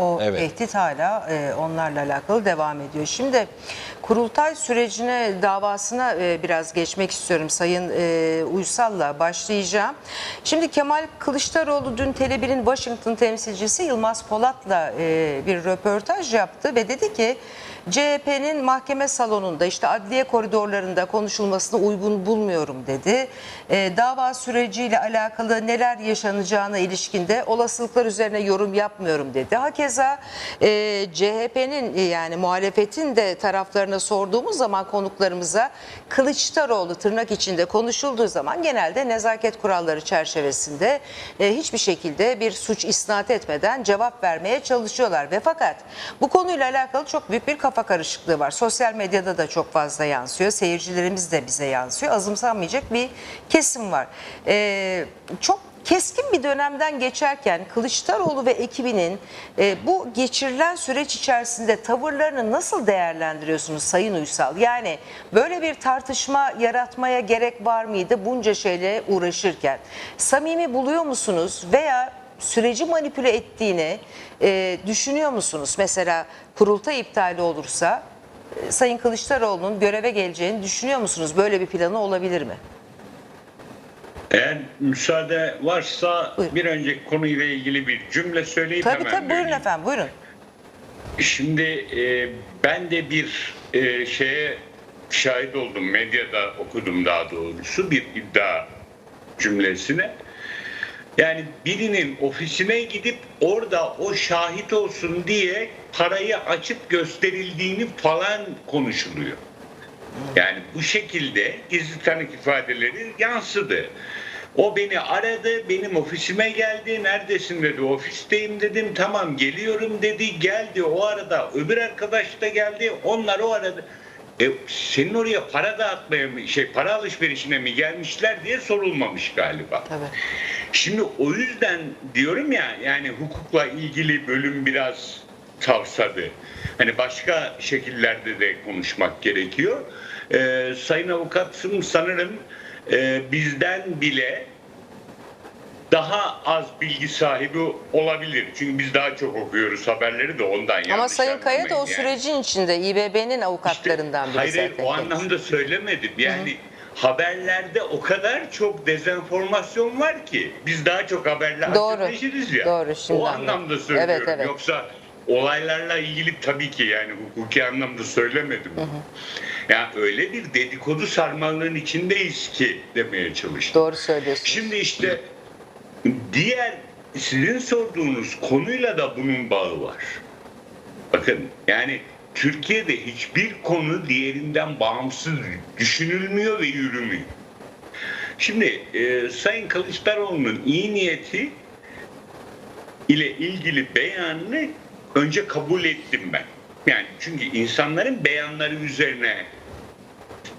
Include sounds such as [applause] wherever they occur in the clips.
o Evet. tehdit hala e, onlarla alakalı devam ediyor. Şimdi kurultay sürecine davasına e, biraz geçmek istiyorum Sayın e, Uysal'la başlayacağım. Şimdi Kemal Kılıçdaroğlu dün Tele1'in Washington temsilcisi Yılmaz Polat'la e, bir röportaj yaptı ve dedi ki CHP'nin mahkeme salonunda işte adliye koridorlarında konuşulmasını uygun bulmuyorum dedi. E, dava süreciyle alakalı neler yaşanacağına ilişkinde olasılıklar üzerine yorum yapmıyorum dedi. Hakeza e, CHP'nin e, yani muhalefetin de taraflarına sorduğumuz zaman konuklarımıza Kılıçdaroğlu tırnak içinde konuşulduğu zaman genelde nezaket kuralları çerçevesinde e, hiçbir şekilde bir suç isnat etmeden cevap vermeye çalışıyorlar ve fakat bu konuyla alakalı çok büyük bir kafa karışıklığı var. Sosyal medyada da çok fazla yansıyor. Seyircilerimiz de bize yansıyor. Azımsanmayacak bir kesim var. E, çok keskin bir dönemden geçerken Kılıçdaroğlu ve ekibinin e, bu geçirilen süreç içerisinde tavırlarını nasıl değerlendiriyorsunuz Sayın Uysal? Yani böyle bir tartışma yaratmaya gerek var mıydı bunca şeyle uğraşırken? Samimi buluyor musunuz veya süreci manipüle ettiğini e, düşünüyor musunuz? Mesela kurultay iptali olursa e, Sayın Kılıçdaroğlu'nun göreve geleceğini düşünüyor musunuz? Böyle bir planı olabilir mi? Eğer müsaade varsa Buyurun. bir önceki konuyla ilgili bir cümle söyleyip Tabii hemen tabii buyurun döneyim. efendim buyurun. Şimdi e, ben de bir e, şeye şahit oldum. Medyada okudum daha doğrusu bir iddia cümlesine. Yani birinin ofisine gidip orada o şahit olsun diye parayı açıp gösterildiğini falan konuşuluyor. Yani bu şekilde gizli tanık ifadeleri yansıdı. O beni aradı, benim ofisime geldi. Neredesin dedi. Ofisteyim dedim. Tamam geliyorum dedi. Geldi. O arada öbür arkadaş da geldi. Onlar o arada e, senin oraya para dağıtmaya mı, şey para alışverişine mi gelmişler diye sorulmamış galiba. Tabii. Şimdi o yüzden diyorum ya yani hukukla ilgili bölüm biraz tavsadı. Hani başka şekillerde de konuşmak gerekiyor. Ee, Sayın avukatım sanırım e, bizden bile daha az bilgi sahibi olabilir. Çünkü biz daha çok okuyoruz haberleri de ondan. Ama Sayın Kaya da o yani. sürecin içinde İBB'nin avukatlarından biri hayır, hayır, o anlamda söylemedim. Yani haberlerde o kadar çok dezenformasyon var ki biz daha çok haberle Doğru. ya. Doğru, şimdi o anladım. anlamda söylüyorum. Evet, evet. Yoksa olaylarla ilgili tabii ki yani hukuki anlamda söylemedim. Yani öyle bir dedikodu sarmalının içindeyiz ki demeye çalıştım. Doğru söylüyorsunuz. Şimdi işte diğer sizin sorduğunuz konuyla da bunun bağı var. Bakın yani Türkiye'de hiçbir konu diğerinden bağımsız düşünülmüyor ve yürümüyor. Şimdi e, Sayın Kılıçdaroğlu'nun iyi niyeti ile ilgili beyanını önce kabul ettim ben. Yani çünkü insanların beyanları üzerine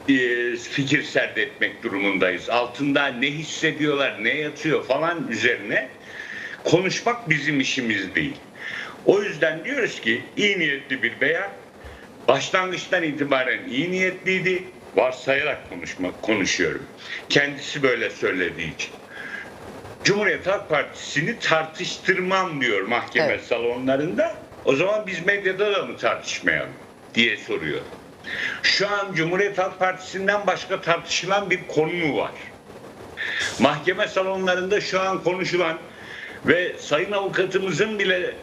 e, fikir serdetmek durumundayız. Altında ne hissediyorlar, ne yatıyor falan üzerine konuşmak bizim işimiz değil. O yüzden diyoruz ki iyi niyetli bir beyan başlangıçtan itibaren iyi niyetliydi. Varsayarak konuşmak konuşuyorum. Kendisi böyle söylediği için. Cumhuriyet Halk Partisi'ni tartıştırmam diyor mahkeme Evet. salonlarında. O zaman biz medyada da mı tartışmayalım diye soruyor. Şu an Cumhuriyet Halk Partisi'nden başka tartışılan bir konu mu var? Mahkeme salonlarında şu an konuşulan ve sayın avukatımızın bile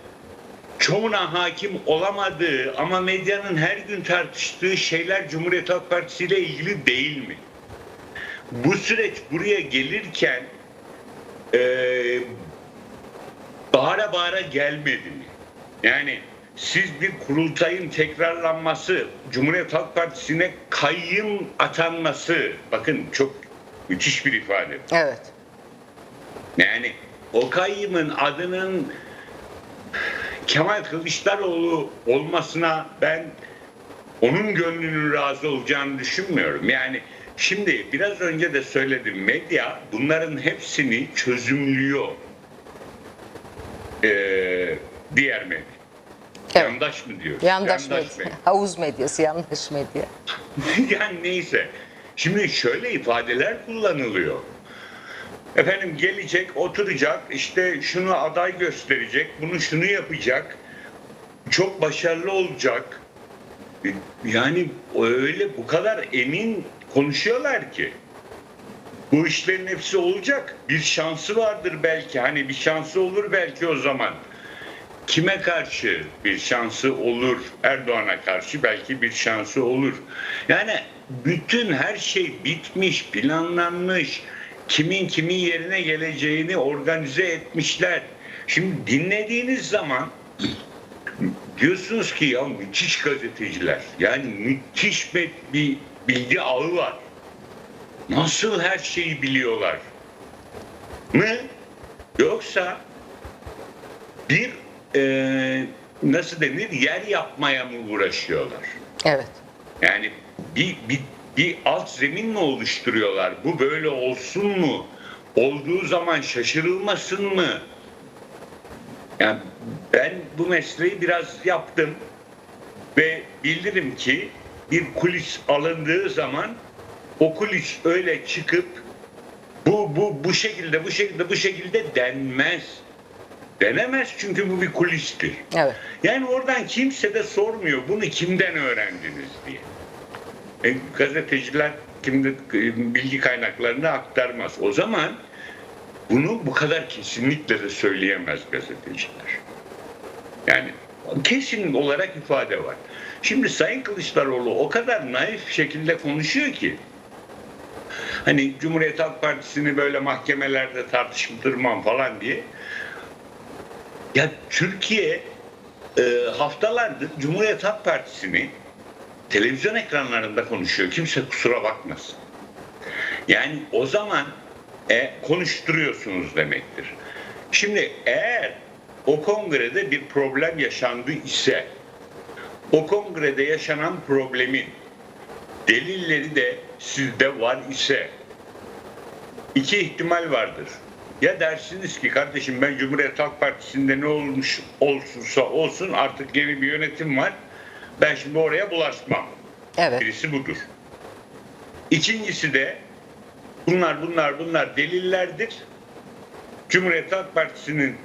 çoğuna hakim olamadığı ama medyanın her gün tartıştığı şeyler Cumhuriyet Halk Partisi ile ilgili değil mi? Bu süreç buraya gelirken eee bağıra bağıra gelmedi mi? Yani siz bir kurultayın tekrarlanması, Cumhuriyet Halk Partisi'ne kayyım atanması, bakın çok müthiş bir ifade. Evet. Yani o kayyımın adının Kemal Kılıçdaroğlu olmasına ben onun gönlünün razı olacağını düşünmüyorum. Yani şimdi biraz önce de söyledim medya bunların hepsini çözümlüyor. Ee, diğer medya. Evet. Yandaş mı diyor? Yandaş, medya. [laughs] Havuz medyası, yandaş medya. [laughs] yani neyse. Şimdi şöyle ifadeler kullanılıyor. Efendim gelecek, oturacak, işte şunu aday gösterecek, bunu şunu yapacak. çok başarılı olacak. Yani öyle bu kadar emin konuşuyorlar ki bu işlerin hepsi olacak. Bir şansı vardır belki. Hani bir şansı olur belki o zaman. Kime karşı bir şansı olur? Erdoğan'a karşı belki bir şansı olur. Yani bütün her şey bitmiş, planlanmış. Kimin kimin yerine geleceğini organize etmişler. Şimdi dinlediğiniz zaman diyorsunuz ki ya müthiş gazeteciler. Yani müthiş bir, bir bilgi ağı var. Nasıl her şeyi biliyorlar? Mı? Yoksa bir e, nasıl denir yer yapmaya mı uğraşıyorlar? Evet. Yani bir, bir, bir alt zemin mi oluşturuyorlar? Bu böyle olsun mu? Olduğu zaman şaşırılmasın mı? Yani ben bu mesleği biraz yaptım ve bilirim ki bir kulis alındığı zaman o kulis öyle çıkıp bu bu bu şekilde bu şekilde bu şekilde denmez. Denemez çünkü bu bir kulistir. Evet. Yani oradan kimse de sormuyor bunu kimden öğrendiniz diye. E, gazeteciler kimde bilgi kaynaklarını aktarmaz. O zaman bunu bu kadar kesinlikle de söyleyemez gazeteciler. Yani kesin olarak ifade var. Şimdi Sayın Kılıçdaroğlu o kadar naif şekilde konuşuyor ki hani Cumhuriyet Halk Partisi'ni böyle mahkemelerde tartıştırmam falan diye. Ya Türkiye e, haftalardır Cumhuriyet Halk Partisi'ni televizyon ekranlarında konuşuyor. Kimse kusura bakmasın. Yani o zaman e, konuşturuyorsunuz demektir. Şimdi eğer o kongrede bir problem yaşandı ise o kongrede yaşanan problemin delilleri de sizde var ise iki ihtimal vardır. Ya dersiniz ki kardeşim ben Cumhuriyet Halk Partisi'nde ne olmuş olursa olsun artık yeni bir yönetim var. Ben şimdi oraya bulaşmam. Evet. Birisi budur. İkincisi de bunlar bunlar bunlar delillerdir. Cumhuriyet Halk Partisi'nin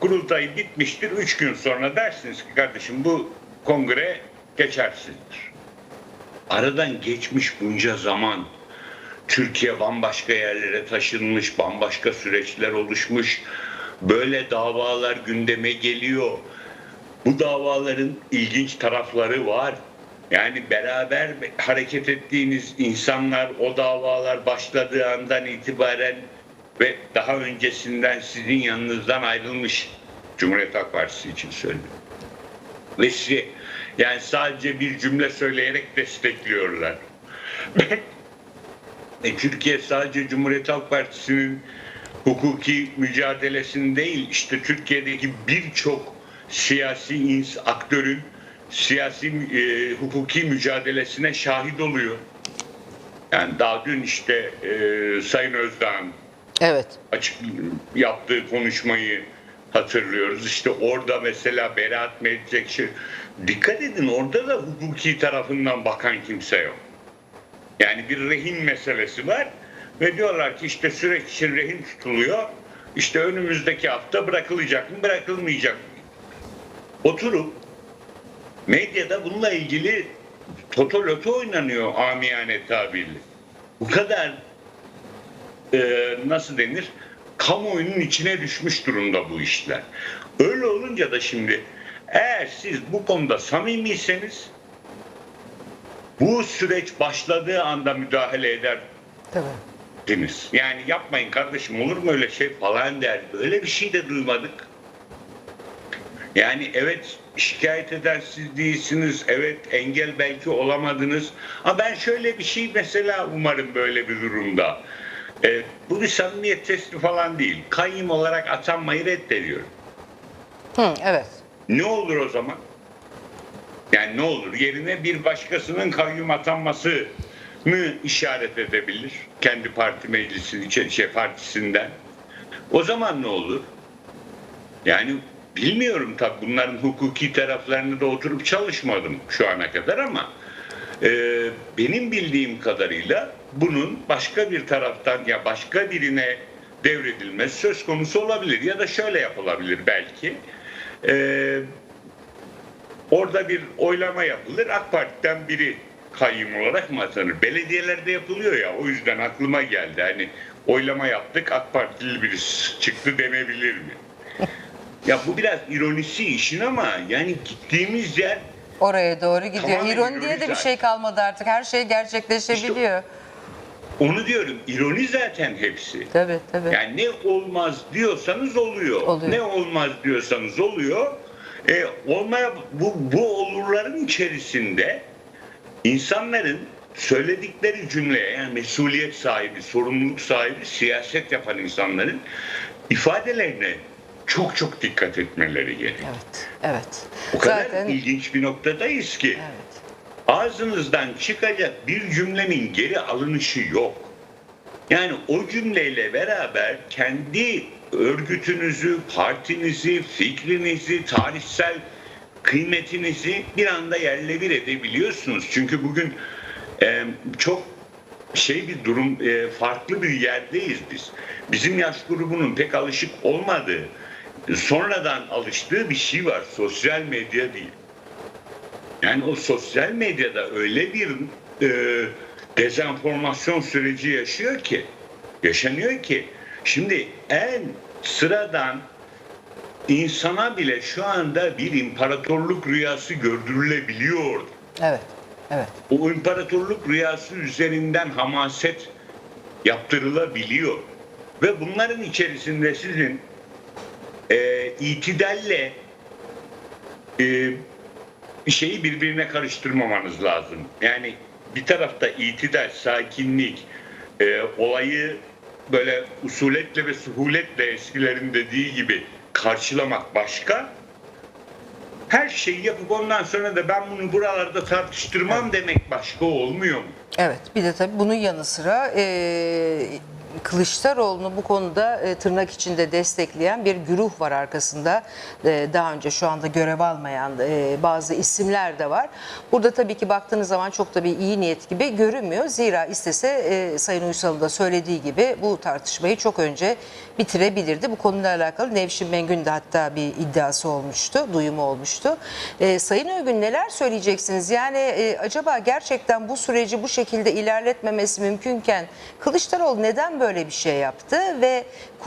kurultayı bitmiştir. Üç gün sonra dersiniz ki kardeşim bu kongre geçersizdir. Aradan geçmiş bunca zaman Türkiye bambaşka yerlere taşınmış, bambaşka süreçler oluşmuş. Böyle davalar gündeme geliyor. Bu davaların ilginç tarafları var. Yani beraber hareket ettiğiniz insanlar o davalar başladığı andan itibaren ve daha öncesinden sizin yanınızdan ayrılmış Cumhuriyet Halk Partisi için söylüyorum. Ve sizi yani sadece bir cümle söyleyerek destekliyorlar. e, Türkiye sadece Cumhuriyet Halk Partisi'nin hukuki mücadelesini değil işte Türkiye'deki birçok siyasi ins aktörün siyasi e, hukuki mücadelesine şahit oluyor. Yani daha dün işte e, Sayın Özdağ'ın Evet. açık yaptığı konuşmayı hatırlıyoruz. İşte orada mesela beraat mı edecek şey. Dikkat edin orada da hukuki tarafından bakan kimse yok. Yani bir rehin meselesi var ve diyorlar ki işte süreç için rehin tutuluyor. İşte önümüzdeki hafta bırakılacak mı bırakılmayacak mı? Oturup medyada bununla ilgili toto loto oynanıyor amiyane tabirle. Bu kadar e, nasıl denir kamuoyunun içine düşmüş durumda bu işler. Öyle olunca da şimdi eğer siz bu konuda samimiyseniz bu süreç başladığı anda müdahale eder Tabii. deniz. Yani yapmayın kardeşim olur mu öyle şey falan der. Öyle bir şey de duymadık. Yani evet şikayet eden siz değilsiniz. Evet engel belki olamadınız. Ama ben şöyle bir şey mesela umarım böyle bir durumda. E, bu bir samimiyet testi falan değil. Kayyum olarak atanmayı reddediyorum. Hı, evet. Ne olur o zaman? Yani ne olur? Yerine bir başkasının kayyum atanması mı işaret edebilir? Kendi parti meclisi şey, partisinden. O zaman ne olur? Yani bilmiyorum tabii bunların hukuki taraflarını da oturup çalışmadım şu ana kadar ama e, benim bildiğim kadarıyla bunun başka bir taraftan ya başka birine devredilmesi söz konusu olabilir ya da şöyle yapılabilir belki. E, Orada bir oylama yapılır. AK Parti'den biri kayyum olarak mı atanır? Belediyelerde yapılıyor ya o yüzden aklıma geldi. Hani oylama yaptık AK Partili birisi çıktı denebilir mi? Ya bu biraz ironisi işin ama yani gittiğimiz yer Oraya doğru gidiyor. Tamamen İroni diye de bir şey kalmadı artık. Her şey gerçekleşebiliyor. onu diyorum ironi zaten hepsi. Tabii tabii. Yani ne olmaz diyorsanız oluyor. Oluyor. Ne olmaz diyorsanız oluyor. E, olmaya bu, bu olurların içerisinde insanların söyledikleri cümleye yani mesuliyet sahibi, sorumluluk sahibi, siyaset yapan insanların ifadelerine çok çok dikkat etmeleri gerekiyor. Evet. Evet. O kadar Zaten ilginç bir noktadayız ki evet. ağzınızdan çıkacak bir cümlenin geri alınışı yok. Yani o cümleyle beraber kendi örgütünüzü, partinizi, fikrinizi, tarihsel kıymetinizi bir anda yerle bir edebiliyorsunuz. Çünkü bugün e, çok şey bir durum, e, farklı bir yerdeyiz biz. Bizim yaş grubunun pek alışık olmadığı, sonradan alıştığı bir şey var. Sosyal medya değil. Yani o sosyal medyada öyle bir e, dezenformasyon süreci yaşıyor ki, yaşanıyor ki, şimdi en sıradan insana bile şu anda bir imparatorluk rüyası gördürülebiliyor. Evet. Evet. O imparatorluk rüyası üzerinden hamaset yaptırılabiliyor. Ve bunların içerisinde sizin e, itidalle e, şeyi birbirine karıştırmamanız lazım. Yani bir tarafta itidal, sakinlik, e, olayı böyle usuletle ve suhuletle eskilerin dediği gibi karşılamak başka. Her şeyi yapıp ondan sonra da ben bunu buralarda tartıştırmam demek başka olmuyor mu? Evet bir de tabii bunun yanı sıra e, Kılıçdaroğlu'nu bu konuda e, tırnak içinde destekleyen bir güruh var arkasında. E, daha önce şu anda görev almayan e, bazı isimler de var. Burada tabii ki baktığınız zaman çok da bir iyi niyet gibi görünmüyor. Zira istese Sayın Uysal'ın da söylediği gibi bu tartışmayı çok önce bitirebilirdi. Bu konuyla alakalı Nevşin Mengün de hatta bir iddiası olmuştu, duyumu olmuştu. Sayın Övgün neler söyleyeceksiniz? Yani acaba gerçekten bu süreci bu şekilde ilerletmemesi mümkünken Kılıçdaroğlu neden böyle bir şey yaptı ve kurum